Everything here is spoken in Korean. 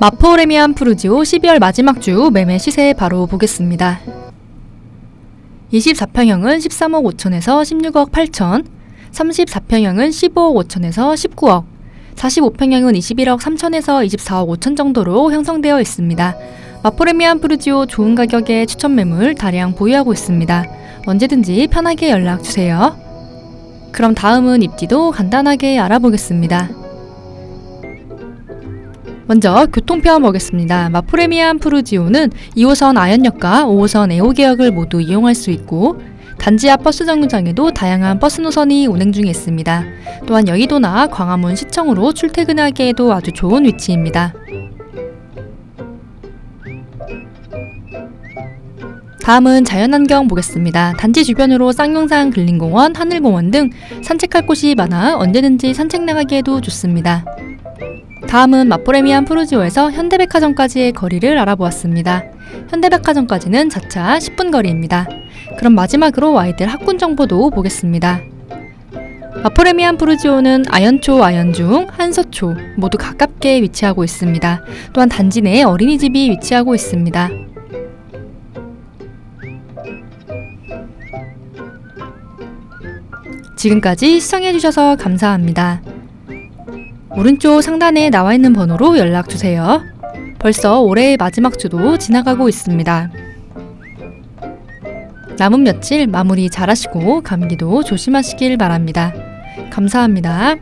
마포레미안 푸르지오 12월 마지막 주 매매 시세 바로 보겠습니다. 24평형은 13억 5천에서 16억 8천, 34평형은 15억 5천에서 19억, 45평형은 21억 3천에서 24억 5천 정도로 형성되어 있습니다. 마포레미안 푸르지오 좋은 가격에 추천 매물 다량 보유하고 있습니다. 언제든지 편하게 연락 주세요. 그럼 다음은 입지도 간단하게 알아보겠습니다. 먼저 교통편 보겠습니다. 마포레미안 푸르지오는 2호선 아현역과 5호선 애호개역을 모두 이용할 수 있고 단지 앞 버스 정류장에도 다양한 버스 노선이 운행 중에 있습니다. 또한 여의도나 광화문 시청으로 출퇴근하기에도 아주 좋은 위치입니다. 다음은 자연환경 보겠습니다. 단지 주변으로 쌍용산 근린공원, 하늘공원 등 산책할 곳이 많아 언제든지 산책 나가기에도 좋습니다. 다음은 마포레미안 푸르지오에서 현대백화점까지의 거리를 알아보았습니다. 현대백화점까지는 자차 10분 거리입니다. 그럼 마지막으로 아이들 학군 정보도 보겠습니다. 마포레미안 푸르지오는 아연초, 아연중, 한서초 모두 가깝게 위치하고 있습니다. 또한 단지 내에 어린이집이 위치하고 있습니다. 지금까지 시청해주셔서 감사합니다. 오른쪽 상단에 나와 있는 번호로 연락 주세요. 벌써 올해의 마지막 주도 지나가고 있습니다. 남은 며칠 마무리 잘 하시고 감기도 조심하시길 바랍니다. 감사합니다.